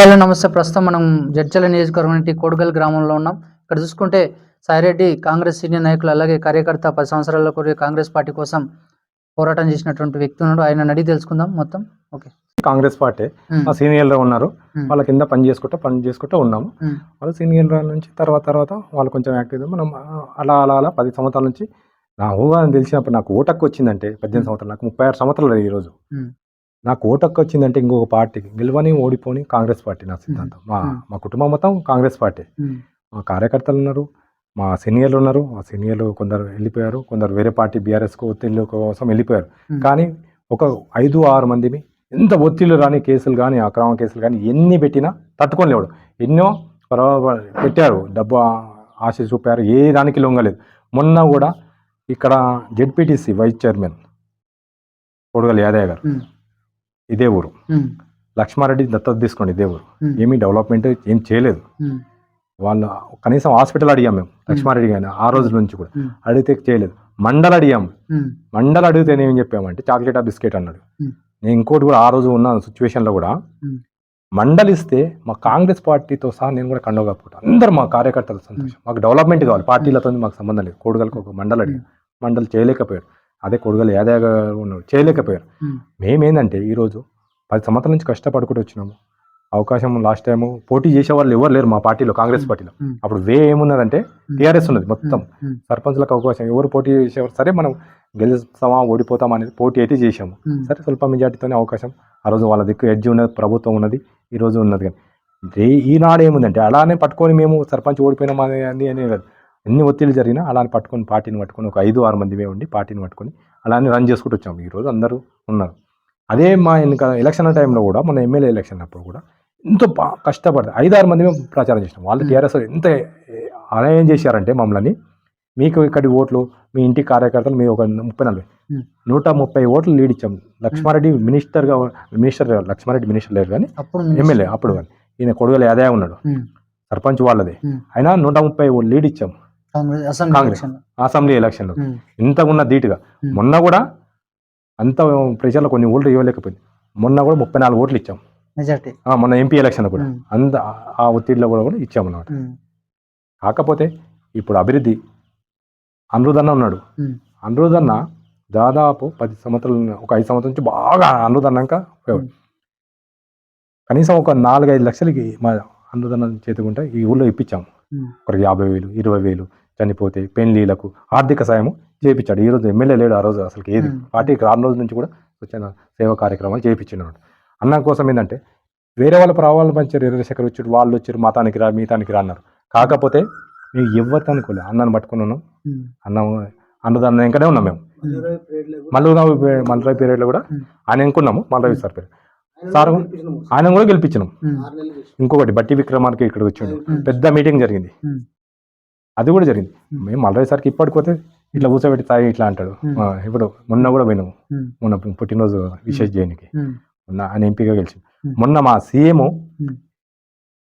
Hello నమస్తే. ప్రస్తుతం మనం జడ్చల నియోజకవర్గం కోడుగల్ గ్రామంలో ఉన్నాం. ఇక్కడ చూసుకుంటే సాయిరెడ్డి కాంగ్రెస్ సీనియర్ నాయకులు అలాగే కార్యకర్త పది సంవత్సరాల్లో కూడా కాంగ్రెస్ పార్టీ కోసం పోరాటం చేసినటువంటి వ్యక్తి ఉన్నాడు. ఆయన అడిగి తెలుసుకుందాం మొత్తం. ఓకే. కాంగ్రెస్ పార్టీ మా సీనియర్లు ఉన్నారు. వాళ్ళ కింద పని చేసుకుంటూ పని చేసుకుంటూ ఉన్నాము. వాళ్ళు సీనియర్ల నుంచి తర్వాత తర్వాత వాళ్ళు కొంచెం యాక్టివ్ మనం అలా అలా అలా పది సంవత్సరాల నుంచి నా ఊహ అని తెలిసినప్పుడు నాకు ఓటక్కు వచ్చిందంటే పద్దెనిమిది సంవత్సరాలు నాకు ముప్పై ఆరు సంవత్సరాలు ఈరోజు నాకు ఓటక్కు వచ్చిందంటే ఇంకొక పార్టీ గెలవని ఓడిపోని కాంగ్రెస్ పార్టీ నా సిద్ధాంతం. మా. మా కుటుంబం మొత్తం కాంగ్రెస్ పార్టీ. మా కార్యకర్తలు ఉన్నారు మా సీనియర్లు ఉన్నారు మా సీనియర్లు కొందరు వెళ్ళిపోయారు కొందరు వేరే పార్టీ బీఆర్ఎస్కు ఒత్తిళ్ళ కోసం వెళ్ళిపోయారు. కానీ ఒక ఐదు ఆరు మందిని ఎంత ఒత్తిళ్ళు రాని కేసులు కానీ అక్రమ కేసులు కానీ ఎన్ని పెట్టినా తట్టుకోలేడు ఎన్నో పర్వ- పెట్టారు డబ్బు ఆశ చూపారు ఏ దానికి లొంగలేదు. మొన్న కూడా ఇక్కడ ZPTC vice chairman Kodugala Yadaiah గారు ఇదే ఊరు. లక్ష్మారెడ్డి దత్తత తీసుకోండి ఇదే ఊరు. ఏమీ డెవలప్మెంట్ ఏం చేయలేదు. వాళ్ళు కనీసం హాస్పిటల్ అడిగాం మేము లక్ష్మారెడ్డి గారిని ఆ రోజుల నుంచి కూడా. అడిగితే చేయలేదు. మండల్ అడిగాం. ఉమ్, మండల్ అడిగితే నేను ఏం చెప్పామంటే చాక్లెట్ ఆ బిస్కెట్ అన్నాడు. నేను ఇంకోటి కూడా ఆ రోజు ఉన్న సిచ్యువేషన్లో కూడా ఉమ్. మండల్ ఇస్తే మా కాంగ్రెస్ పార్టీతో సహా నేను కూడా కండవ కప్పుకుంటా అందరు మా కార్యకర్తలు సంతోషం. మాకు డెవలప్మెంట్ కావాలి. పార్టీలతో మాకు సంబంధం లేదు. కోడుగలకు ఒక మండల్ అడిగాం. మండల్ చేయలేకపోయారు. అదే కొడుగలు యాదయ్య గారు ఉన్నారు చేయలేకపోయారు మేమేందంటే ఈరోజు పది సంవత్సరాల నుంచి కష్టపడుకుంటూ వచ్చినాము. అవకాశం లాస్ట్ టైము పోటీ చేసే వాళ్ళు ఎవరు లేరు మా పార్టీలో కాంగ్రెస్ పార్టీలో. అప్పుడు వే ఏమున్నదంటే టీఆర్ఎస్ ఉన్నది మొత్తం. సర్పంచ్లకు అవకాశం ఎవరు పోటీ చేసేవారు సరే మనం గెలుస్తామా ఓడిపోతామా అనేది పోటీ అయితే చేసాము సరే స్వల్ప మెజార్టీతోనే అవకాశం. ఆ రోజు వాళ్ళ దిక్కు ఎడ్జ్ ఉన్నది ప్రభుత్వం ఉన్నది ఈ రోజు ఉన్నది కానీ. ఈనాడు ఏముందంటే అలానే పట్టుకొని మేము సర్పంచ్ ఓడిపోయినామా అని అని ఎన్ని ఒత్తిడి జరిగినా అలానే పట్టుకొని పార్టీని పట్టుకొని ఒక ఐదు ఆరు మంది ఉండి పార్టీని పట్టుకొని అలానే రన్ చేసుకుంటూ వచ్చాము ఈరోజు అందరూ ఉన్నారు. అదే మా ఎన్నిక ఎలక్షన్ టైంలో కూడా మన ఎమ్మెల్యే ఎలక్షన్ అప్పుడు కూడా ఎంతో ఐదు ఆరు మంది మేము ప్రచారం చేసినాం. వాళ్ళు టీఆర్ఎస్ ఎంత ఏం చేశారంటే మమ్మల్ని మీకు ఇక్కడి ఓట్లు మీ ఇంటి కార్యకర్తలు మీరు ఒక ముప్పై నలభై. నూట ముప్పై ఓట్లు లీడ్ ఇచ్చాం. లక్ష్మారెడ్డి మినిస్టర్గా మినిస్టర్ లక్ష్మారెడ్డి మినిస్టర్ లేరు కానీ అప్పుడు ఎమ్మెల్యే అప్పుడు కానీ ఈయన కొడుగల యాదయ్య ఉన్నాడు. సర్పంచ్ వాళ్ళదే. అయినా నూట ముప్పై ఓట్లు లీడ్ ఇచ్చాం. కాంగ్రెస్ అసెంబ్లీ ఎలక్షన్లో ఇంత ఉన్న ధీటుగా. మొన్న కూడా అంత ప్రజలు కొన్ని ఓట్లు ఇవ్వలేకపోయింది. మొన్న కూడా ముప్పై నాలుగు ఓట్లు ఇచ్చాం. మెజార్టీ. ఆ, మొన్న ఎంపీ ఎలక్షన్ కూడా. అంత ఆ ఒత్తిడిలో కూడా కూడా ఇచ్చాం అన్నమాట ఉమ్, కాకపోతే ఇప్పుడు అభివృద్ధి అనిరుద్ధన్న ఉన్నాడు. ఉమ్, అనిరుద్ధన్న దాదాపు పది సంవత్సరాలు ఒక ఐదు సంవత్సరాల నుంచి బాగా అనిరుద్ధన్నాక ఉమ్. కనీసం ఒక నాలుగైదు లక్షలకి మా అనిరుద్ధన్న చేతుకుంటే ఈ ఊళ్ళో ఇప్పించాము ఒకరికి యాభై వేలు ఇరవై వేలు చనిపోతే పెళ్ళిలకు ఆర్థిక సాయము చేయించాడు ఈ రోజు ఎమ్మెల్యే లేడు ఆ రోజు అసలు ఏది? Hmm. పార్టీకి రాని రోజు నుంచి కూడా వచ్చిన సేవా కార్యక్రమాలు చేయించినాడు అన్న కోసం ఏంటంటే వేరే వాళ్ళ ప్రభావాలు పంచారు ఎర్రశేఖర్ వచ్చాడు వాళ్ళు వచ్చారు మతానికి రా మిగతానికి రా అన్నారు. కాకపోతే మేము ఎవరితో అనుకోలేదు అన్నను పట్టుకుని ఉన్నాం. ఉమ్, అన్న అన్నదాన్ని ఇంకనే ఉన్నాం మేము. ఉమ్, మల్లూరావు మల్లరావు పీరియడ్లో కూడా Hmm. ఆయన ఎంకున్నాము మల్లరావు సార్ పేరు. సార్ ఆయన కూడా గెలిపించినాం. ఇంకొకటి బట్టి విక్రమార్కి ఇక్కడ వచ్చిండు. Hmm. పెద్ద మీటింగ్ జరిగింది. అది కూడా జరిగింది. Hmm. మేము మల్లరావు సార్కి ఇప్పటికోతే ఇట్లా కూర్చోబెట్టి తాగి ఇట్లా అంటాడు. Hmm. ఇప్పుడు మొన్న కూడా పోయినాము ఉమ్, మొన్న పుట్టినరోజు విశేష్ జైన్కి మొన్న ఆయన ఎంపీగా గెలిచింది Hmm. మొన్న మా సీఎం Hmm.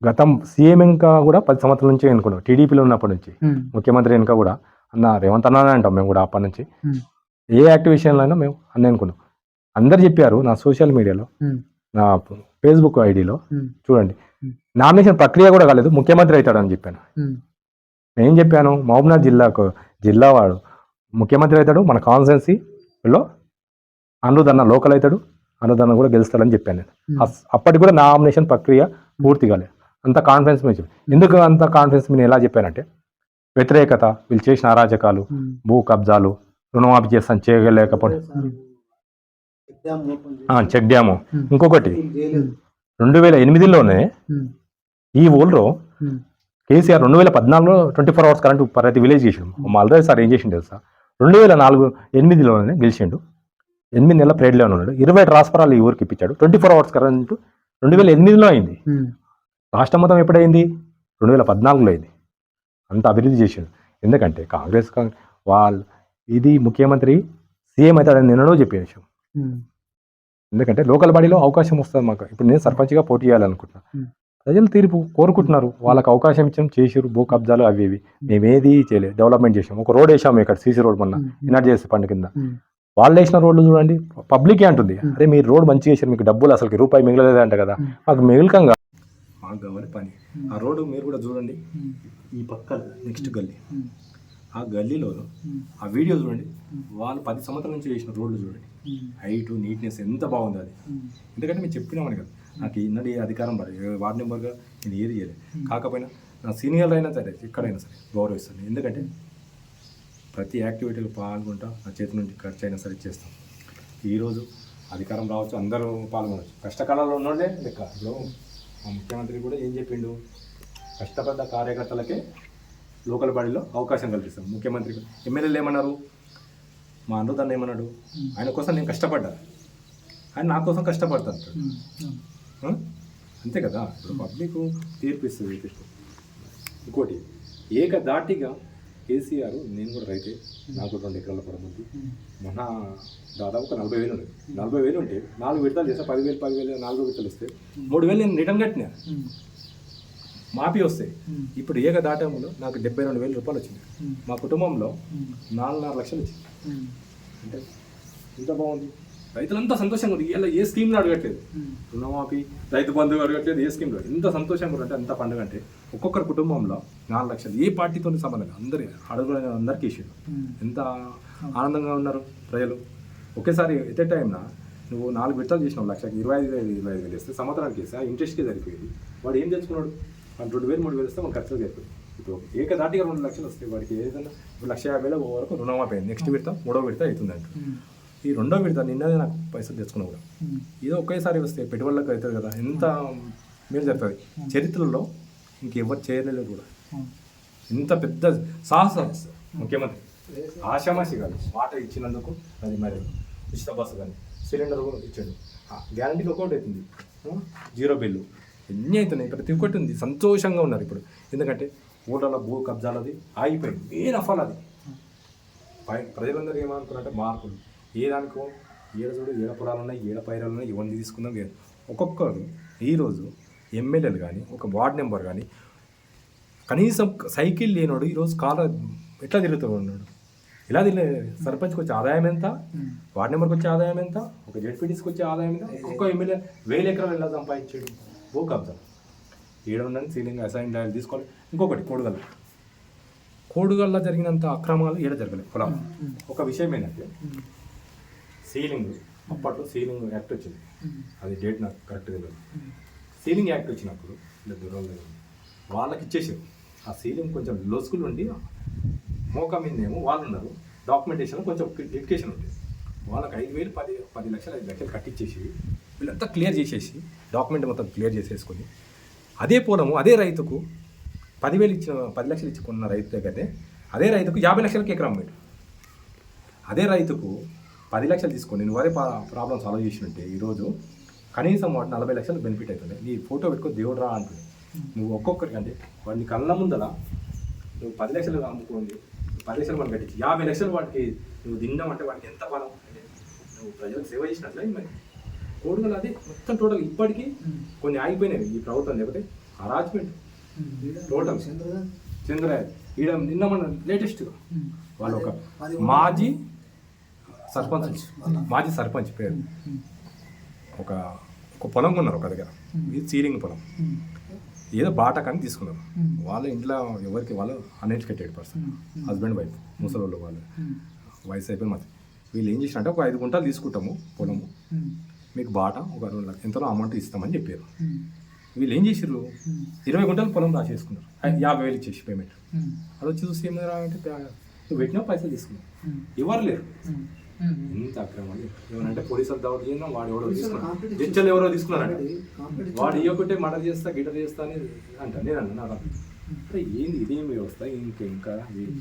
గతం సీఎం ఇంకా కూడా పది సంవత్సరాల నుంచి అనుకున్నాం టీడీపీలో ఉన్నప్పటి నుంచి. ముఖ్యమంత్రి వెనుక కూడా అన్న రేవంత్ అన్న అని అంటాం మేము కూడా అప్పటి నుంచి. Hmm. ఏ యాక్టివేషన్లో అయినా మేము అన్నీ అనుకున్నాం అందరు చెప్పారు నా సోషల్ మీడియాలో నా ఫేస్బుక్ ఐడిలో. చూడండి. Hmm. నామినేషన్ ప్రక్రియ కూడా కాలేదు. ముఖ్యమంత్రి అవుతాడని చెప్పాను. ఉమ్, నేను చెప్పాను? మహబూబ్నాథ్ జిల్లాకు జిల్లా వాడు ముఖ్యమంత్రి అవుతాడు మన కాన్స్టెన్సీలో అనుదన్న లోకల్ అవుతాడు అనుదన్న కూడా గెలుస్తాడని చెప్పాను నేను. అప్పటికి కూడా నామినేషన్ ప్రక్రియ పూర్తి కాలేదు అంత కాన్ఫిడెన్స్ మీద చెప్పాను. ఎందుకు అంత కాన్ఫిడెన్స్ మీద ఎలా చెప్పానంటే వ్యతిరేకత వీళ్ళు చేసిన అరాచకాలు భూ కబ్జాలు రుణమాఫీ చేస్తాను చేయలేకపోతే. చెక్ డ్యాము ఇంకొకటి రెండు వేల ఎనిమిదిలోనే ఈ ఊళ్ళో కేసీఆర్ రెండు వేల పద్నాలుగులో ట్వంటీ ఫోర్ అవర్స్ కరెంట్ ప్రతి విలేజ్ చేసిండు. మా అల్రాజ్ సార్ ఏం చేసిండు తెలుసా? రెండు వేల నాలుగు ఎనిమిదిలోనే గెలిచిండు. ఎనిమిది నెలల ప్రేడ్లో ఉన్నాడు. ఇరవై ట్రాన్స్ఫరాలు ఈ ఊరికి ఇప్పించాడు. ట్వంటీ ఫోర్ అవర్స్ కరెంట్ రెండు వేల ఎనిమిదిలో అయింది. ఉమ్, రాష్ట్రం మొత్తం ఎప్పుడైంది రెండు వేల పద్నాలుగులో అయింది. అంత అభివృద్ధి చేసిండు. ఎందుకంటే కాంగ్రెస్ కాంగ్- వాళ్ళు ఇది ముఖ్యమంత్రి సీఎం అవుతాడని నిన్నడో చెప్పే విషయం. ఉమ్, ఎందుకంటే లోకల్ బాడీలో అవకాశం వస్తుంది మాకు. ఇప్పుడు నేను సర్పంచ్గా పోటీ చేయాలనుకుంటున్నా. Hmm. ప్రజలు తీర్పు కోరుకుంటున్నారు. వాళ్ళకి అవకాశం ఇచ్చాం చేసారు భూ కబ్జాలు అవి ఇవి. మేమేది చేయలేదు డెవలప్మెంట్ చేసాం ఒక రోడ్ వేసాము ఇక్కడ సీసీ రోడ్ మొన్న ఎనర్జీ చేసే పండు కింద. వాళ్ళు వేసిన రోడ్లు చూడండి పబ్లికే అంటుంది. అరే మీరు రోడ్ మంచిగా చేసారు మీకు డబ్బులు అసలు రూపాయి మిగలలేదు అంట కదా. మాకు మిగిలికంగా మాకు కావాలి పని. ఆ రోడ్డు మీరు కూడా చూడండి. ఈ పక్క నెక్స్ట్ గల్లీ. ఆ గల్లీలో ఆ వీడియో చూడండి. వాళ్ళు పది సంవత్సరాల నుంచి చేసిన రోడ్లు చూడండి. హైట్ నీట్నెస్ ఎంత బాగుంది అది. ఎందుకంటే మేము చెప్పినామని కదా. నాకు ఇన్నది అధికారం పడి వార్డు మెంబర్గా నేను ఏది చేయలేదు. కాకపోయినా నా సీనియర్ అయినా సరే ఎక్కడైనా సరే గౌరవిస్తాను. ఎందుకంటే ప్రతి యాక్టివిటీలో పాల్గొంటా నా చేతి నుంచి ఖర్చు అయినా సరే చేస్తాం. ఈరోజు అధికారం రావచ్చు అందరూ పాల్గొనవచ్చు కష్టకాలంలో ఉన్నోడే లెక్క. ఇప్పుడు మా ముఖ్యమంత్రి కూడా ఏం చెప్పిండు? కష్టపడ్డ కార్యకర్తలకే లోకల్ బాడీలో అవకాశం కల్పిస్తాం. ముఖ్యమంత్రి ఎమ్మెల్యేలు ఏమన్నారు? మా అన్నదాన్ని ఏమన్నాడు? ఆయన కోసం నేను కష్టపడ్డా. ఆయన నా కోసం కష్టపడతాను? అంతే కదా? ఇప్పుడు పబ్లిక్ తీర్పు ఇస్తుంది తీర్పు ఇంకోటి ఏకదాటిగా కేసీఆర్ నేను కూడా రైతే నాకు రెండు ఎకరాల పొలం ఉంది. మొన్న దాదాపు ఒక నలభై వేలు ఉంది నలభై వేలు ఉంటే నాలుగు విడతలు చేస్తే పదివేలు పదివేలు నాలుగు విడతలు వస్తే మూడు వేలు నేను రిటర్న్ కట్టినా. మాపి వస్తాయి ఇప్పుడు ఏక దాటంలో నాకు డెబ్బై రెండు వేల రూపాయలు వచ్చింది మా కుటుంబంలో నాలుగున్నర లక్షలు వచ్చింది అంటే ఎంత బాగుంది? రైతులంతా సంతోషంగా ఉంది. ఇలా ఏ స్కీమ్లో అడగట్లేదు. రుణమాఫీ రైతు బంధువు అడగట్లేదు ఏ స్కీమ్లో ఎంత సంతోషంగా ఉంది అంటే అంత పండుగ అంటే ఒక్కొక్కరి కుటుంబంలో నాలుగు లక్షలు ఏ పార్టీతో సంబంధం అందరి అడుగుల అందరికీ ఇష్యూ ఎంత ఆనందంగా ఉన్నారు ప్రజలు. ఒకేసారి ఎట్ ఏ టైంన నువ్వు నాలుగు విడతలు చేసినావు లక్షకి ఇరవై ఐదు వేలు ఇరవై ఐదు వేలు ఇస్తే సంవత్సరానికి ఇస్తే ఆ ఇంట్రెస్ట్కి సరిపోయేది. వాడు ఏం తెచ్చుకున్నాడు వాడు రెండు వేలు మూడు వేలు ఇస్తే మన ఖర్చులు సరిపోయింది ఇప్పుడు ఏకదాటిగా రెండు లక్షలు వస్తాయి వాడికి ఏదైనా లక్ష యాభై వేల వరకు రుణమాఫీ అయింది. నెక్స్ట్ విడత మూడో విడత అవుతుందంట. ఈ రెండో విడత నిన్ననే నాకు పైసలు తెచ్చుకున్నావు కూడా. ఇది ఒకేసారి వస్తే పెట్టుబడులకు అవుతుంది కదా ఎంత మీరు జరుగుతుంది? చరిత్రలో ఇంకెవరు చేయలేదు కూడా. ఇంత పెద్ద సాహసం. ముఖ్యమంత్రి ఆశామాషి కాదు మాట ఇచ్చినందుకు అది మరి ఉచిత బస్సు కానీ సిలిండర్ కూడా ఇచ్చాడు. గ్యారంటీకి ఒకటి అవుతుంది. Zero bill. ఎన్ని అవుతున్నాయి? ప్రతి ఒక్కటి ఉంది. సంతోషంగా ఉన్నారు ఇప్పుడు. ఎందుకంటే ఊళ్ళలో భూ కబ్జాలది ఆగిపోయింది. అది పై- ప్రజలందరూ ఏమనుకున్నారంటే మార్పులు. ఏ దానికో ఏడ చూడు ఏడ పొలాలు ఉన్నాయి ఏడ పైరాలు ఉన్నాయి ఇవన్నీ తీసుకుందాం ఒక్కొక్కరు ఈరోజు ఎమ్మెల్యేలు కానీ ఒక వార్డ్ నెంబర్ కానీ కనీసం సైకిల్ లేనోడు ఈరోజు కాల ఎట్లా తిరుగుతూ ఉన్నాడు ఇలా తిరిగే సర్పంచ్కి వచ్చే ఆదాయం ఎంత? వార్డ్ నెంబర్కి వచ్చే ఆదాయం ఎంత? ఒక జెడ్పీటీస్కి వచ్చే ఆదాయం ఎంత? ఒక్కొక్క ఎమ్మెల్యే వేల ఎకరాలు ఎలా సంపాదించాడు? భూ కబ్జా. ఏడ ఉందని సీలింగ్ అసైన్ ల్యాండ్ తీసుకోవాలి. ఇంకొకటి కోడుగల్ల. కోడుగల్ల జరిగినంత అక్రమాలు ఏడ జరగలేదు పొలం ఒక విషయం ఏంటంటే సీలింగ్ అప్పట్లో సీలింగ్ యాక్ట్ వచ్చింది. అది డేట్ నాకు కరెక్ట్ తెలియదు సీలింగ్ యాక్ట్ వచ్చినప్పుడు ఇలా దూరం లేదు వాళ్ళకి ఇచ్చేసారు ఆ సీలింగ్ కొంచెం లొసుకులు ఉండి మోకా మీదేమో వాళ్ళు ఉన్నారు. డాక్యుమెంటేషన్ కొంచెం ఎడ్యుకేషన్ ఉంటుంది వాళ్ళకి ఐదు వేలు పది పది లక్షలు ఐదు లక్షలు కట్టించేసి వీళ్ళంతా క్లియర్ చేసేసి డాక్యుమెంట్ మొత్తం క్లియర్ చేసేసుకొని అదే పొలము అదే రైతుకు పదివేలు ఇచ్చిన పది లక్షలు ఇచ్చుకున్న రైతు దగ్గరే అదే రైతుకు యాభై లక్షలకి ఎకరం అమ్మాడు అదే రైతుకు పది లక్షలు తీసుకొని నువ్వు అదే ప్రాబ్లం సాల్వ్ చేసి ఉంటే ఈరోజు కనీసం వాడు నలభై లక్షలు బెనిఫిట్ అవుతుంది నీ ఫోటో పెట్టుకో దేవుడు రా అంటుంది. నువ్వు ఒక్కొక్కరికి అంటే వాడిని కళ్ళ ముందల నువ్వు పది లక్షలు అమ్ముకోండి. పది లక్షలు మనం కట్టించి యాభై లక్షలు వాడికి నువ్వు తిన్నాం అంటే వాడికి ఎంత బలం? అంటే నువ్వు ప్రజలకు సేవ చేసినట్లే మరి. కోడుగలు అది మొత్తం టోటల్ ఇప్పటికీ కొన్ని ఆగిపోయినాయి. ఈ ప్రభుత్వం లేకపోతే హరాజ్మెంట్ టోటల్ చంద్రయాద్ ఈడ నిన్న మన లేటెస్ట్గా వాళ్ళు ఒక మాజీ సర్పంచ్. మాజీ సర్పంచ్ పేరు. ఒక ఒక పొలం కొన్నారు ఒక దగ్గర. ఇది సీలింగ్ పొలం. ఏదో బాట కానీ తీసుకున్నారు వాళ్ళ ఇంట్లో ఎవరికి వాళ్ళు అన్ఎడ్యుకేటెడ్ పర్సన్ హస్బెండ్ వైఫ్ ముసలోళ్ళు వాళ్ళు. వయసు అయిపోయిన మాది వీళ్ళు ఏం చేసినట్టే ఒక ఐదు గుంటలు తీసుకుంటాము పొలము. మీకు బాట ఒక రెండు లక్ష ఎంతలో అమౌంట్ ఇస్తామని చెప్పారు. వీళ్ళు ఏం చేసారు ఇరవై గుంటలు పొలం రాసేసుకున్నారు. యాభై వేలు ఇచ్చేసి పేమెంట్ అది వచ్చి చూసి ఏమైనా అంటే పెట్టినా పైసలు తీసుకున్నావు. ఎవరు లేరు. ఇంత అక్రమాలు ఏమనంటే పోలీసులు దావట్ చేద్దాం వాడు ఎవరో తీసుకున్నాడు. జడ్జలు ఎవరో తీసుకున్నారంట. వాడు ఇవ్వకుంటే మర్డర్ చేస్తా గిటర్ చేస్తా అని అంట. నేను అన్న నాకు అరే ఏంది ఇదేం వ్యవస్థ? ఇంకా ఇంకా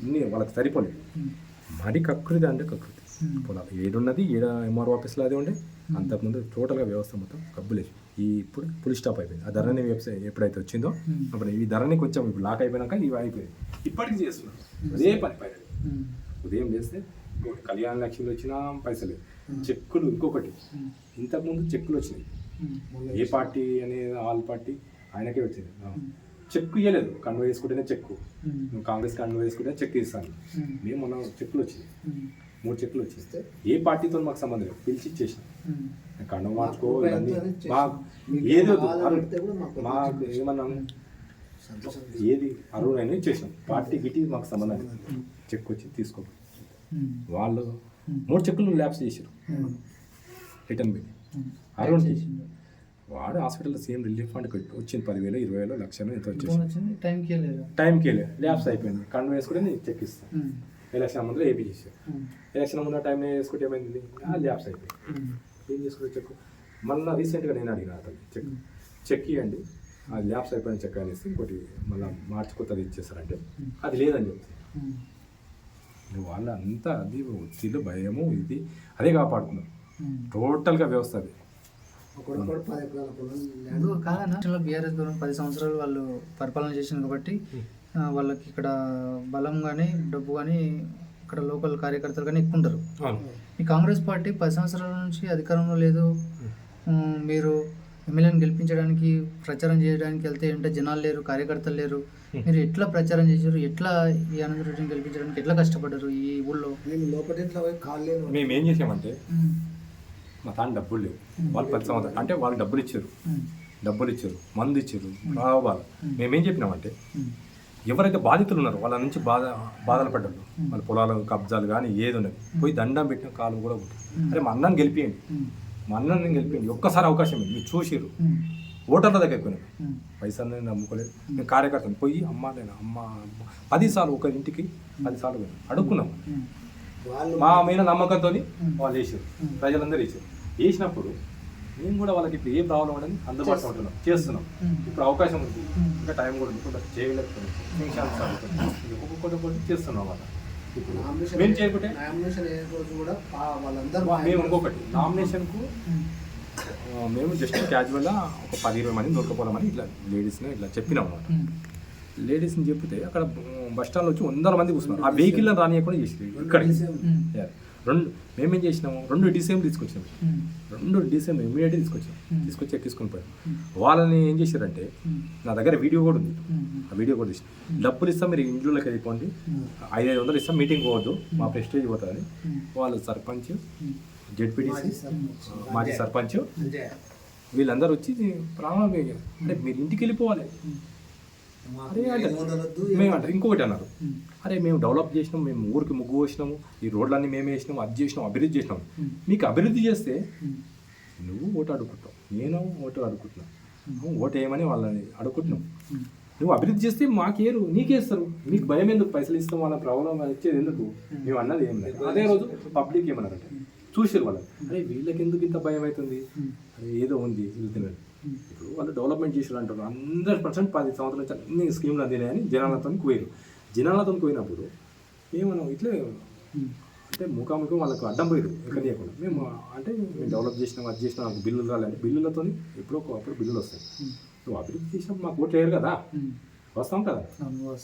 ఇన్ని వాళ్ళకి సరిపోలేదు. మరి కకృతి అంటే కకృతి. పొలాలు ఏడున్నది ఏడ ఎంఆర్ఓ ఆఫీస్లో అదే ఉండే? అంతకుముందు టోటల్గా వ్యవస్థ మొత్తం కబ్బులేదు ఈ ఇప్పుడు పులి స్టాప్ అయిపోయింది. ఆ ధరణి వెబ్సైట్ ఎప్పుడైతే వచ్చిందో అప్పుడు ఈ ధరణి కొంచెం ఇప్పుడు లాక్ అయిపోయినాక ఇవి అయిపోయింది ఇప్పటికీ చేస్తున్నారు. అదే పని. పైన ఉదయం ఇంకోటి కళ్యాణ లక్ష్మిలు వచ్చినా పైసలు. చెక్కులు ఇంకొకటి. ఇంతకుముందు చెక్కులు వచ్చినాయి. ఏ పార్టీ అనే ఆల్ పార్టీ ఆయనకే వచ్చింది. ఆ. చెక్కు ఇవ్వలేదు కండువ వేసుకుంటేనే చెక్కు. నువ్వు కాంగ్రెస్ కండువ వేసుకుంటే చెక్ ఇస్తాను. మేము. మొన్న చెక్కులు వచ్చినాయి. మూడు చెక్కులు వచ్చేస్తే ఏ పార్టీతో మాకు సంబంధం లేదు. పిలిచి ఇచ్చేసాం. కండం మార్చుకో ఇవన్నీ. చేసాం. మీకు ఏది ఏమన్నాము సంతోషం ఏది అరుణ్ అయినా ఇచ్చేసాం పార్టీ గిటి మాకు సంబంధం లేదు. చెక్ వచ్చి తీసుకో ఉమ్. వాళ్ళు మూడు చెక్కులు ల్యాబ్స్ చేశారు ఉమ్. Return bill. అరుణ్ చేసిండు. వాడు హాస్పిటల్లో సేమ్ రిలీఫ్ ఫండ్ వచ్చింది పదివేలు ఇరవై వేలు లక్షలు ఎంత వచ్చింది టైంకి వెళ్ళి ల్యాబ్స్ అయిపోయింది కండు వేసుకుంటే నేను చెక్ ఇస్తాను. ఎలక్షన్ ముందు ఏపీ చేశారు. ఎలక్షన్ ముందు టైం వేసుకుంటే ఏమైంది? ఆ ల్యాబ్స్ అయిపోయింది. ఏం చేసుకుంటే చెక్? మళ్ళీ రీసెంట్గా నేను అడిగిన అతను చెక్. చెక్ ఇవ్వండి ఆ ల్యాబ్స్ అయిపోయిన చెక్ అనేసి ఇంకోటి మళ్ళీ మార్చి కొత్తది ఇచ్చేస్తారంటే అది లేదని చెప్తాను ఉమ్. నువ్వు వాళ్ళ అంతా అది ఒత్తిళ్ళు భయము ఇది అదే కాపాడుకున్నాం ఉమ్. టోటల్గా వ్యవస్థ అది. కాదన్న. బీఆర్ఎస్ గవర్నమెంట్ పది సంవత్సరాలు వాళ్ళు పరిపాలన చేసింది కాబట్టి వాళ్ళకి ఇక్కడ బలం కానీ డబ్బు కానీ ఇక్కడ లోకల్ కార్యకర్తలు కానీ ఎక్కువ ఉంటారు. ఈ కాంగ్రెస్ పార్టీ పది సంవత్సరాల నుంచి అధికారంలో లేదు. మీరు ఎమ్మెల్యేని గెలిపించడానికి ప్రచారం చేయడానికి వెళ్తే అంటే జనాలు లేరు కార్యకర్తలు లేరు. మీరు ఎట్లా ప్రచారం చేశారు? ఎట్లా ఈ అనంత రెడ్డిని గెలిపించడానికి ఎట్లా కష్టపడ్డారు ఈ ఊళ్ళో? మేము వాళ్ళు. మేము ఏం చేసామంటే ఉమ్, మా తాను డబ్బులు లేవు. వాళ్ళు పది సంవత్సరాలు అంటే వాళ్ళు డబ్బులు ఇచ్చారు. డబ్బులు ఇచ్చారు మందు ఇచ్చారు రావాలి. మేమేం చెప్పినామంటే ఎవరైతే బాధితులు ఉన్నారో వాళ్ళ నుంచి బాధ బాధలు పడ్డారు. వాళ్ళ పొలాలు కబ్జాలు కానీ ఏది ఉన్నది పోయి దండం పెట్టిన కాలు కూడా ఉంటుంది అరే మా అన్నని గెలిపియండి. మా అన్నని గెలిపియండి ఒక్కసారి అవకాశం ఇవ్వండి మీరు చూసిర్రు. ఉమ్, ఓటర్ల దగ్గరికి పోయినాం పైసలు నేను నమ్ముకోలేదు. నేను కార్యకర్తను. పోయి అమ్మ నేను అమ్మ అమ్మ పది సార్లు ఒక ఇంటికి పది సార్లు పోయినాం. అడుక్కున్నాం. మా మీద నమ్మకంతో వాళ్ళు వేసారు ప్రజలందరూ వేసారు వేసినప్పుడు మేము కూడా వాళ్ళకి ఇప్పుడు ఏ ప్రాబ్లం ఉండని అందుబాటులో ఉంటున్నాం. చేస్తున్నాం. ఇప్పుడు అవకాశం ఉంది. ఇంకా టైం కూడా ఉంది. కొంత చేయలేకపోయింది నిమిషాలు సాగుతుంది ఒక్కొక్కటి ఒక్కొక్కటి చేస్తున్నాం వాళ్ళ ఇప్పుడు మేము చేయకుంటే నామినేషన్ ఏ రోజు కూడా వాళ్ళందరూ మేము ఇంకొకటి. నామినేషన్కు మేము జస్ట్ క్యాజువల్గా ఒక పది ఇరవై మంది దొరకపోదామని ఇట్లా లేడీస్ని ఇట్లా చెప్పినాం అన్నమాట. ఉమ్, లేడీస్ని చెప్తే అక్కడ బస్ స్టాండ్లో వచ్చి వందల మంది కూర్చున్నారు. ఆ వెహికల్ రానియకుండా చేసి ఇక్కడ. రెండు మేమేం చేసినాము? రెండు డిసెంబర్ తీసుకొచ్చినాము రెండు డిసెంబర్ ఇమీడియట్గా తీసుకొచ్చాం. తీసుకొచ్చి ఎక్కించుకొని పోయాం. వాళ్ళని ఏం చేశారంటే నా దగ్గర వీడియో కూడా ఉంది. ఆ వీడియో కూడా తీసిన. డబ్బులు ఇస్తాం మీరు ఇంట్లోకి వెళ్ళిపోండి ఐదు ఐదు వందలు ఇస్తాం మీటింగ్ పోవద్దు. మా ప్రెస్టేజ్ పోతుందని వాళ్ళు సర్పంచ్ జెడ్పీటీసీ మాజీ సర్పంచ్. వీళ్ళందరూ వచ్చి ప్రాణాలు పోయారు. అంటే మీరు ఇంటికి వెళ్ళిపోవాలి. మేము. అంటే ఇంకొకటి అన్నారు. అరే మేము డెవలప్ చేసినాం మేము ఊరికి ముగ్గు వేసినాము ఈ రోడ్లన్నీ మేమే వేసినాము అది చేసినాం అభివృద్ధి చేసినాం. మీకు అభివృద్ధి చేస్తే నువ్వు ఓటు అడుగుకుంటావు నేను ఓటు అడుగుతున్నావు నువ్వు ఓటు వేయమని వాళ్ళని అడుగుతున్నావు. ఉమ్, నువ్వు అభివృద్ధి చేస్తే మాకేరు నీకేస్తారు మీకు భయం ఎందుకు? పైసలు ఇస్తాం వాళ్ళ ప్రాబ్లం ఇచ్చేది ఎందుకు? మేము అన్నది ఏం లేదు. అదే రోజు పబ్లిక్ ఏమన్నారంటే చూసారు వాళ్ళు. అరే వీళ్ళకి ఎందుకు ఇంత భయం అవుతుంది? అరే ఏదో ఉంది వెళ్తున్నారు ఇప్పుడు వాళ్ళు డెవలప్మెంట్ చేసారు అంటారు హండ్రెడ్ పర్సెంట్ పది సంవత్సరాల నుంచి అన్ని స్కీమ్లు అందినాయని జనాలతో పోయారు జనాలతో పోయినప్పుడు ఏమన్నాం ఇట్లే ఉమ్, అంటే ముఖాముఖం వాళ్ళకు అడ్డం పోయారు ఎక్కడియకుండా మేము అంటే మేము డెవలప్ చేసినాం అది చేసినాం నాకు బిల్లులు రాలేదు. బిల్లులతో ఎప్పుడో ఒకప్పుడు బిల్లులు వస్తాయి. నువ్వు అభివృద్ధి చేసినప్పుడు మాకు ఓట్లు వేయరు కదా. ఉమ్, వస్తాం కదా. ఇప్పుడు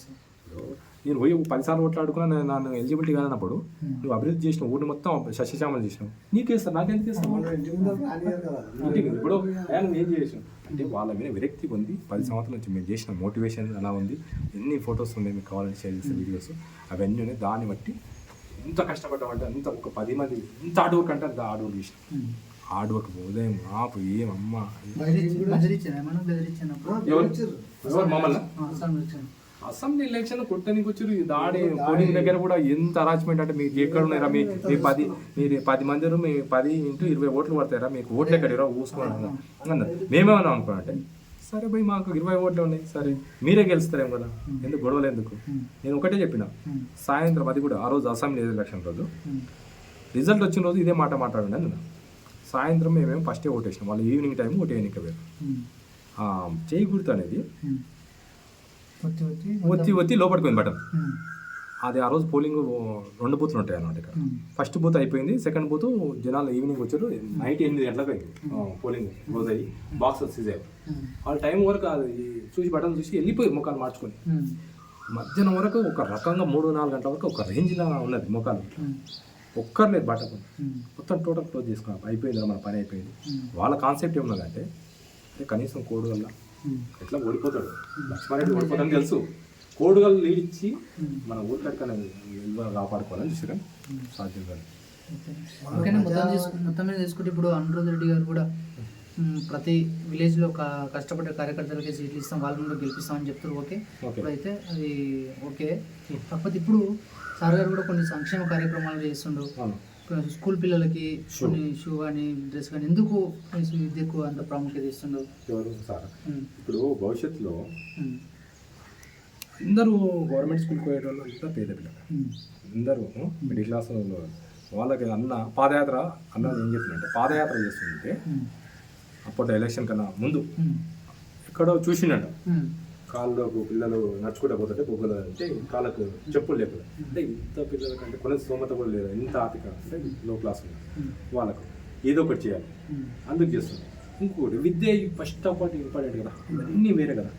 నేను పోయి ఒక పదిసార్లు ఓట్లు ఆడుకున్నా నేను నన్ను ఎలిజిబిలిటీ కాదన్నప్పుడు నువ్వు అభివృద్ధి చేసినావు ఊరిని మొత్తం సస్యశ్యామలు చేసినావు. నాకెందుకు రానియరు కదా. ఇంటికి ఇప్పుడు ఏ నువ్వు ఏం చేసావు అంటే వాళ్ళ మీద విరక్తి ఉంది పది సంవత్సరాల నుంచి మేము చేసిన మోటివేషన్ అలా ఉంది. ఎన్ని ఫొటోస్ ఉన్నాయి మీకు కావాలని షేర్ చేసే వీడియోస్ అవన్నీ ఉన్నాయి. దాన్ని బట్టి ఎంత కష్టపడ్డామంటే అంత ఒక పది మంది ఎంత హార్డ్ వర్క్ అంటే అంత హార్డ్ వర్క్ చేసినాం. హార్డ్ వర్క్ ఉదయం ఆపు ఏం అమ్మ. బెదిరించి బెదిరించాను ఏమన్నా బెదిరించినప్పుడు ఎవరు? వచ్చారు. ఎవరు? మమ్మల్ని? అసెంబ్లీ ఎలక్షన్ కొట్టడానికి వచ్చారు. ఈ దాడి పోలింగ్ దగ్గర కూడా ఎంత అరాచ్మెంట్ అంటే మీకు ఎక్కడ ఉన్నారా మీ మీ పది మీరు పది మంది మీ పది ఇంటూ ఇరవై ఓట్లు పడతారా మీకు ఓట్లు ఎక్కడ ఊసుకోండి అన్నారు మేమేమన్నా అనుకున్నా అంటే సరే పోయి మాకు ఇరవై ఓట్లు ఉన్నాయి. సరే మీరే గెలుస్తారేమో కదా? ఎందుకు గొడవలు ఎందుకు? నేను ఒకటే చెప్పిన. సాయంత్రం అది కూడా ఆ రోజు అసెంబ్లీ ఎలక్షన్ రోజు. రిజల్ట్ వచ్చిన రోజు ఇదే మాట మాట్లాడండి అన్న. సాయంత్రం మేమేమో ఫస్టే ఓటేసినాం. వాళ్ళు ఈవినింగ్ టైం ఓటు ఎన్నిక చేయి గుర్తు అనేది. ఒత్తి ఒత్తి ఒత్తి లోపలిపోయింది బటన్ అది ఆ రోజు పోలింగ్ రెండు బూత్లు ఉంటాయి అన్నమాట ఇక్కడ. ఫస్ట్ బూత్ అయిపోయింది సెకండ్ బూత్ జనాలు ఈవినింగ్ వచ్చారు నైట్ ఎనిమిది గంటలకు అయింది. పోలింగ్ క్లోజ్ అయ్యి బాక్స్ సీజ్ అయ్యారు వాళ్ళ టైం వరకు అది చూసి బటన్ చూసి వెళ్ళిపోయి ముఖాలు మార్చుకొని. మధ్యాహ్నం వరకు ఒక రకంగా మూడు నాలుగు గంటల వరకు ఒక రేంజ్లా ఉన్నది ముఖాలు. ఉమ్, ఒక్కరు లేదు బట్ట ఉమ్, మొత్తం టోటల్ క్లోజ్ చేసుకున్నాం. అయిపోయింది మన పని అయిపోయింది. వాళ్ళ కాన్సెప్ట్ ఏమన్నదంటే కనీసం కోడు వల్ల ఎట్లా ఓడిపోతాడు? లక్ష్మారెడ్డి ఓడిపోతాడని తెలుసు. కోడుగల్ లీడ్ ఇచ్చి. మన ఊరికడికనే కాపాడుకోవాలని చూసారు సాధ్యం కాదు. ఓకేనా మొత్తం మొత్తం మీద తీసుకుంటే ఇప్పుడు అనురోధ్ రెడ్డి గారు కూడా ప్రతి విలేజ్లో ఒక కష్టపడే కార్యకర్తలకి సీట్లు ఇస్తాం వాళ్ళని కూడా గెలిపిస్తామని చెప్తారు ఓకే? ఇప్పుడైతే అది ఓకే. కాకపోతే ఇప్పుడు సార్ గారు కూడా కొన్ని సంక్షేమ కార్యక్రమాలు చేస్తుండ్రు. స్కూల్ పిల్లలకి షూ కానీ డ్రెస్ కానీ ఎందుకు విద్యకు అంత ప్రాముఖ్యత ఇస్తుండ్రు ఎవరు సార్? మ్, ఇప్పుడు భవిష్యత్తులో అందరూ గవర్నమెంట్ స్కూల్కి పోయే వాళ్ళు అంతా పేద పిల్లలు. అందరూ మిడిల్ క్లాస్ వాళ్ళు వాళ్ళకి అన్న పాదయాత్ర అన్న ఏం చెప్తుందంటే పాదయాత్ర చేస్తుంటే అప్పట్లో ఎలక్షన్ కన్నా ముందు ఎక్కడో చూసిండట. మ్, కాళ్ళకు పిల్లలు నడుచుకుంటూ పోతుంటే బొగ్గలు అంటే కాళ్ళకు చెప్పులు లేకుండా. అంటే ఇంత పిల్లలకంటే కొన్ని స్తోమత కూడా లేదు. ఇంత ఆర్థిక అంటే లో క్లాస్ వాళ్ళకు ఏదో ఒకటి చేయాలి. అందుకు చేస్తుంది ఇంకోటి విద్య ఫస్ట్ ఆఫ్ ఆల్ ఇంపార్టెంట్ కదా. అన్నీ వేరే కదా.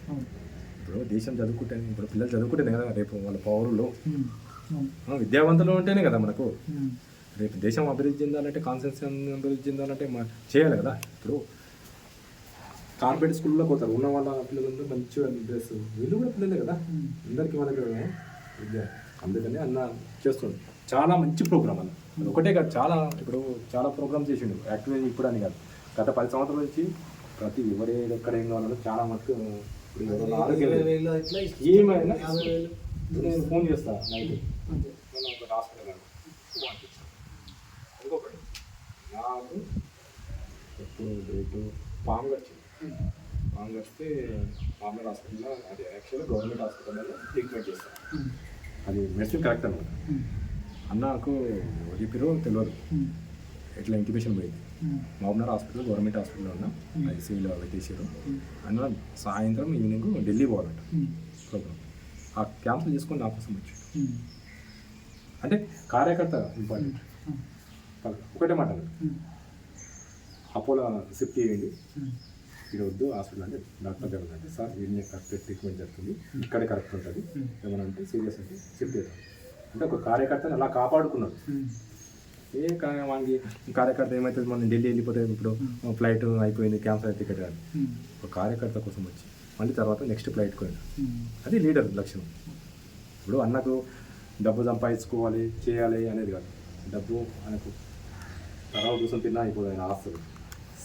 ఇప్పుడు దేశం చదువుకుంటే ఇప్పుడు పిల్లలు చదువుకుంటేనే కదా రేపు వాళ్ళ పౌరులు. మ్, అవును. ఆ, విద్యావంతులు ఉంటేనే కదా మనకు. రేపు దేశం అభివృద్ధి చెందాలంటే కాన్సెన్స్ అభివృద్ధి చెందాలంటే చేయాలి కదా. ఇప్పుడు కార్పొరేట్ స్కూల్లో పోతారు. ఉన్న వాళ్ళ పిల్లలందరూ మంచిగా డ్రెస్ వీళ్ళు కూడా పిల్లలే కదా. అందరికీ వాళ్ళకి విద్య. అందుకని అన్న చేస్తుంది చాలా మంచి ప్రోగ్రామ్ అన్న. ఒకటే కాదు చాలా ఇప్పుడు చాలా ప్రోగ్రామ్స్ చేసిండు. యాక్టివ్ ఇప్పుడు అని కాదు. గత పది సంవత్సరాల నుంచి ప్రతి ఎవరే ఎక్కడ ఏం కావాలన్నా చాలా మటుకు ఇప్పుడు ఆరోగ్యం ఏమైనా నేను ఫోన్ చేస్తా నైట్. హాస్పిటల్ ఇంకొకటి. నాకు ఎప్పుడు డేటు? పాము పాము వస్తే హాస్పిటల్లో అది యాక్చువల్గా గవర్నమెంట్ హాస్పిటల్లో ట్రీట్మెంట్ చేస్తాను మ్, అది మెడిసిన్ కరెక్ట్ అనమాట. అన్నకు చెప్పిరో తెలియదు ఎట్లా ఇంక్యుబేషన్ పోయింది. మహబూబ్నగర్ హాస్పిటల్ గవర్నమెంట్ హాస్పిటల్లో ఉన్నా Hmm. ఐసీయూలో పెట్టేసారు అన్న సాయంత్రం ఈవినింగ్ ఢిల్లీ పోవాలంట. ప్రోగ్రామ్. ఆ క్యాన్సిల్ చేసుకొని నా కోసం వచ్చి. మ్, అంటే కార్యకర్త ఇంపార్టెంట్. మ్, ఒకటే మాట. మ్, అపోలో షిఫ్ట్ చేయండి. ఇక్కడ వద్దు హాస్పిటల్ అంటే డాక్టర్ గారు అంటే సార్ ఈయన కరెక్ట్ ట్రీట్మెంట్ జరుగుతుంది. ఇక్కడే కరెక్ట్ ఉంటుంది. Hmm. ఏమైనా అంటే సీరియస్ అంటే షిఫ్ట్ అవుతాం అంటే ఒక కార్యకర్తను అలా కాపాడుకున్నాడు ఏ కా- వానికి? కార్యకర్త ఏమవుతుంది మనం ఢిల్లీ వెళ్ళిపోతే ఇప్పుడు ఫ్లైట్ అయిపోయింది క్యాన్సర్ టికెట్ మ్, ఒక కార్యకర్త కోసం వచ్చి మళ్ళీ తర్వాత నెక్స్ట్ ఫ్లైట్ పోయింది అది లీడర్ లక్ష్యం. ఇప్పుడు అన్నకు డబ్బు సంపాదించుకోవాలి చేయాలి అనేది కాదు. డబ్బు ఆయనకు తర్వాత కూర్చొని తిన్నా అయిపోదు ఆయన ఆస్తులు.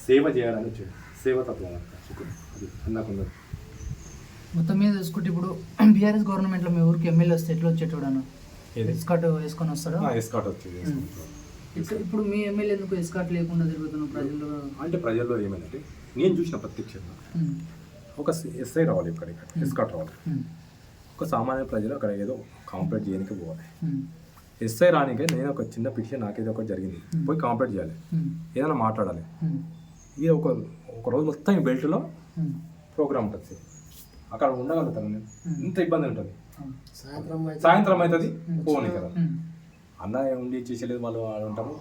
సేవ చేయాలని వచ్చాడు. సేవతత్వం అన్నకున్నది మొత్తం మీద చూసుకుంటే ఇప్పుడు బీఆర్ఎస్ గవర్నమెంట్లో మీ ఊరికి ఎమ్మెల్యే వస్తే ఎట్లా వచ్చేటోడు అన్న? ఏది? ఎస్కాట్ వేసుకొని వస్తాడు? ఎస్కాట్ వచ్చింది ఇప్పుడు ఇప్పుడు మీ ఎమ్మెల్యే ఎందుకు ఎస్కాట్ లేకుండా తిరుగుతున్నాం ప్రజలు అంటే ప్రజల్లో ఏమైందంటే నేను చూసిన ప్రత్యక్షంగా ఒక ఎస్ఐ రావాలి ఇక్కడ ఇక్కడ ఎస్కాట్ రావాలి. ఒక సామాన్య ప్రజలు అక్కడ ఏదో కాంప్లైంట్ చేయడానికి పోవాలి. ఎస్ఐ రానికే నేను ఒక చిన్న పిక్చర్ నాకేదో ఒకటి జరిగింది. పోయి కాంప్లైంట్ చేయాలి. ఏదైనా మాట్లాడాలి. ఇది ఒక ఒక రోజు మొత్తం ఈ బెల్ట్లో మ్, ప్రోగ్రామ్ ఉంటుంది. అక్కడ ఉండగలుగుతాను నేను. ఇంత ఇబ్బంది ఉంటుంది. అవును. సాయంత్రం అవుతుంది పోనీ కదా. అన్న ఉండి చేసేలేదు వాళ్ళు వాళ్ళు ఉంటారు.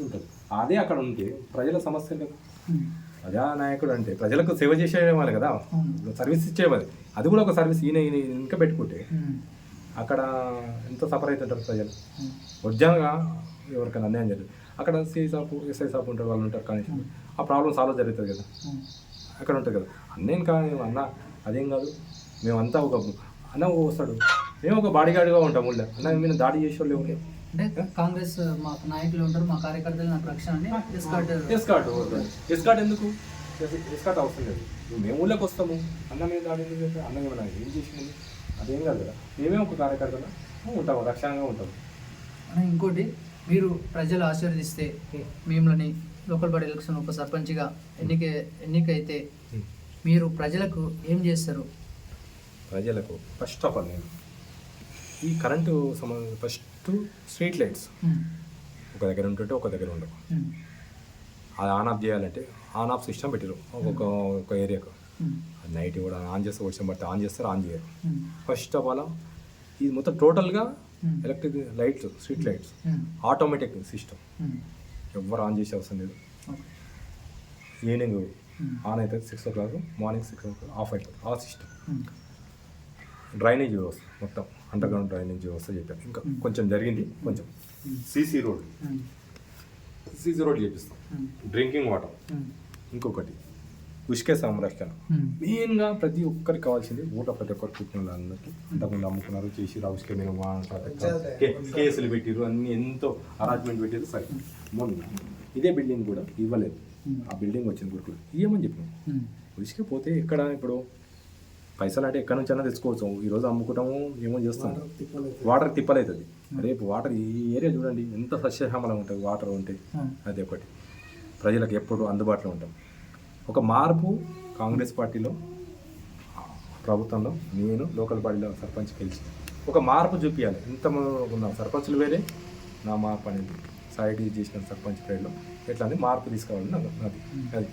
ఉంటుంది. అదే అక్కడ ఉంటే ప్రజల సమస్య కదా మ్, ప్రజానాయకుడు అంటే ప్రజలకు సేవ చేసేవాళ్ళు కదా. సర్వీస్ ఇచ్చేవాళ్ళు అది కూడా ఒక సర్వీస్ ఈయన ఈయన ఇంకా పెట్టుకుంటే అక్కడ ఎంత సఫర్ అవుతుంటారు ప్రజలు? ఒరిజినల్గా ఎవరికైనా అన్యాయం జరుగుతుంది. అక్కడ సిఐ సాపు ఎస్ఐ సాపు ఉంటారు వాళ్ళు ఉంటారు కానీ ఆ ప్రాబ్లం సాల్వ్ జరుగుతుంది కదా. అక్కడ ఉంటుంది కదా. అన్నేం కాదు అన్న అదేం కాదు. మేమంతా ఒక అన్న వస్తాడు. మేము ఒక బాడీ గార్డ్గా ఉంటాం ఊళ్ళో. అన్న మీరు దాడి చేసేవాళ్ళు ఎవరు? అంటే కాంగ్రెస్ మా నాయకులు ఉంటారు మా కార్యకర్తలు నాకు రక్షణ ఎస్కాట్ ఎస్కాట్ ఎస్కాట్ ఎందుకు? ఎస్- ఎస్కాట్ అవసరం లేదు. మేము ఊళ్ళోకి వస్తాము. అన్న మీద దాడి ఎందుకు చేస్తాం? అన్న ఏమన్నా ఏం చేసింది అదేం కాదు కదా. మేమే ఒక కార్యకర్తగా ఉంటాము రక్షణగా ఉంటాము. ఇంకోటి మీరు ప్రజలు ఆశీర్వదిస్తే మిమ్మల్ని లోకల్ బాడీ ఎలక్షన్ ఒక సర్పంచ్గా ఎన్నిక ఎన్నికైతే మీరు ప్రజలకు ఏం చేస్తారు? ప్రజలకు ఫస్ట్ ఆఫ్ ఆల్ నేను ఈ కరెంటు సంబంధ ఫస్ట్ స్ట్రీట్ లైట్స్ ఒక దగ్గర ఉంటుంటే ఒక దగ్గర ఉండవు. అది ఆన్ ఆఫ్ చేయాలంటే ఆన్ ఆఫ్ సిస్టమ్ పెట్టారు. ఒక ఒక ఏరియాకు. నైట్ కూడా ఆన్ చేస్తే వర్షం పడితే ఆన్ చేస్తారు ఆన్ చేయరు. ఫస్ట్ ఆఫ్ ఆల్ ఇది మొత్తం టోటల్గా electric lights street lights automatic system hmm, ఎవ్వరు ఆన్ చేసే అవసరం లేదు. ఈవినింగ్ మ్, ఆన్ అవుతుంది six o'clock morning six o'clock off అవుతుంది ఆ సిస్టమ్ డ్రైనేజ్ వ్యవస్థ మొత్తం అండర్ గ్రౌండ్ డ్రైనేజ్ వ్యవస్థ చెప్పాను ఇంకా కొంచెం జరిగింది కొంచెం. సీసీ రోడ్ సీసీ రోడ్ చేపిస్తాం. డ్రింకింగ్ వాటర్ ఇంకొకటి. ఉష్కే సంరక్షణ. మెయిన్గా ప్రతి ఒక్కరికి కావాల్సింది ఊట ప్రతి ఒక్కరు పుట్టిన వాళ్ళందరికీ అంతకుముందు అమ్ముకున్నారు చేసి ఉష్కే మేము కే- కేసులు పెట్టిరు అన్ని ఎంతో అరేంజ్మెంట్ పెట్టారు సరే. మొన్న ఇదే బిల్డింగ్ కూడా ఇవ్వలేదు. ఆ బిల్డింగ్ వచ్చింది గురుకులు ఇవ్వమని చెప్పినాం. ఉమ్. ఉష్కే పోతే ఎక్కడ ఇప్పుడు? పైసలు అంటే ఎక్కడి నుంచి అయినా తెచ్చుకోవచ్చు ఈరోజు అమ్ముకుంటాము ఏమో చేస్తాం. వాటర్ తిప్పలవుతుంది రేపు వాటర్ ఈ ఏరియా చూడండి ఎంత సస్యశ్యామలం ఉంటుంది వాటర్ ఉంటే. అది ఒకటి ప్రజలకు ఎప్పుడు అందుబాటులో ఉంటాం. ఒక మార్పు కాంగ్రెస్ పార్టీలో ప్రభుత్వంలో నేను లోకల్ బాడీలో సర్పంచ్ గెలిచి ఒక మార్పు చూపించాలి ఇంత ఉన్న సర్పంచ్లు వేరే నా మార్పు అనేది సైడ్ చేసిన సర్పంచ్ ప్రేడ్లో ఎట్లా అని మార్పు తీసుకోవాలని నాకు అది అది.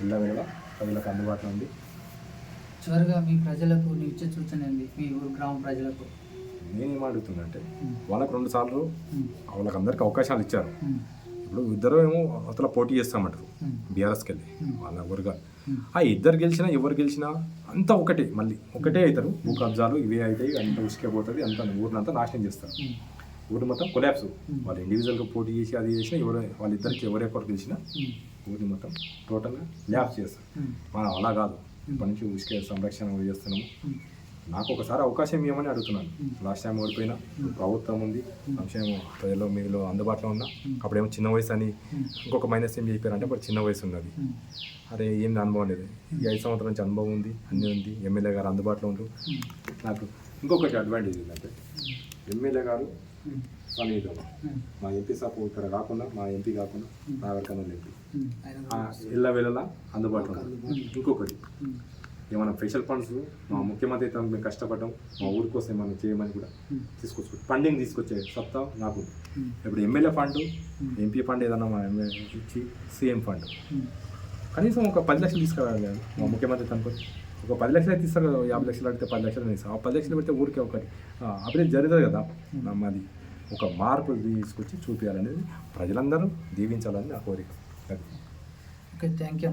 ఇళ్ళ వేళ ప్రజలకు అందుబాటులో ఉంది. చివరిగా మీ ప్రజలకు నీ ఇచ్చే సూచన మీ ఊరు గ్రామ ప్రజలకు? నేనేం అడుగుతున్నా అంటే. వాళ్ళకు రెండు సార్లు. వాళ్ళకి అందరికీ అవకాశాలు ఇచ్చారు. ఇప్పుడు ఇద్దరు ఏమో అవతల పోటీ చేస్తామంటారు ఉమ్. బీఆర్ఎస్కి వెళ్ళి Hmm. వాళ్ళ ఎవరుగా Hmm. ఆ ఇద్దరు గెలిచినా ఎవరు గెలిచినా అంతా ఒకటే మళ్ళీ ఒకటే అవుతారు భూ కబ్జాలు ఇవే అవుతాయి అంత ఉసుకే పోతుంది అంత ఊరినంతా నాశనం చేస్తారు. ఊరు మొత్తం కొలాప్స్ Hmm. వాళ్ళు ఇండివిజువల్గా పోటీ చేసి అది చేసినా ఎవరు వాళ్ళిద్దరికి ఎవరెక్కరు గెలిచినా. ఊరిని మొత్తం టోటల్గా ల్యాప్స్ చేస్తారు. మనం అలా కాదు ఇప్పటి నుంచి ఉసుకే సంరక్షణ చేస్తున్నాము. నాకు ఒకసారి అవకాశం ఇవ్వమని అడుగుతున్నాను. లాస్ట్ టైం ఓడిపోయినా ప్రభుత్వం ఉంది సంక్షేమం ప్రజల్లో మీలో అందుబాటులో ఉన్నా అప్పుడేమో చిన్న వయసు అని ఇంకొక మైనస్ ఏం చెప్పారంటే ఇప్పుడు చిన్న వయసు ఉన్నది. అరే ఏం అనుభవం లేదు ఈ ఐదు సంవత్సరాల నుంచి అనుభవం ఉంది అన్నీ ఉంది ఎమ్మెల్యే గారు అందుబాటులో ఉంటూ. నాకు ఇంకొకటి అడ్వాంటేజ్ ఏంటంటే ఎమ్మెల్యే గారు. మా ఎంపీ సపోర్ట్ ఇక్కడ కాకుండా మా ఎంపీ కాకుండా నా వరకన్నా ఎంపీ. ఇళ్ళ వేళలా అందుబాటులో ఇంకొకటి. ఏమైనా స్పెషల్ ఫండ్స్ మా ముఖ్యమంత్రి తనకు మేము కష్టపడ్డాం మా ఊరి కోసం ఏమైనా చేయమని కూడా. తీసుకొచ్చు ఫండింగ్ తీసుకొచ్చే సత్తా నాకు. ఇప్పుడు ఎమ్మెల్యే ఫండ్ ఎంపీ ఫండ్ ఏదన్నా మా ఎమ్మెల్యే ఇచ్చి సీఎం ఫండ్. కనీసం ఒక పది లక్షలు తీసుకురావాలి కదా మా ముఖ్యమంత్రి తనకు ఒక పది లక్షలు అయితే ఇస్తారు కదా యాభై లక్షలు అడిగితే పది లక్షలు ఇస్తాం ఆ పది లక్షలు పెడితే ఊరికే ఒకటి అభివృద్ధి జరుగుతుంది కదా. మాది ఒక మార్పు తీసుకొచ్చి చూపించాలనేది ప్రజలందరూ దీవించాలని నా కోరిక. Okay thank you.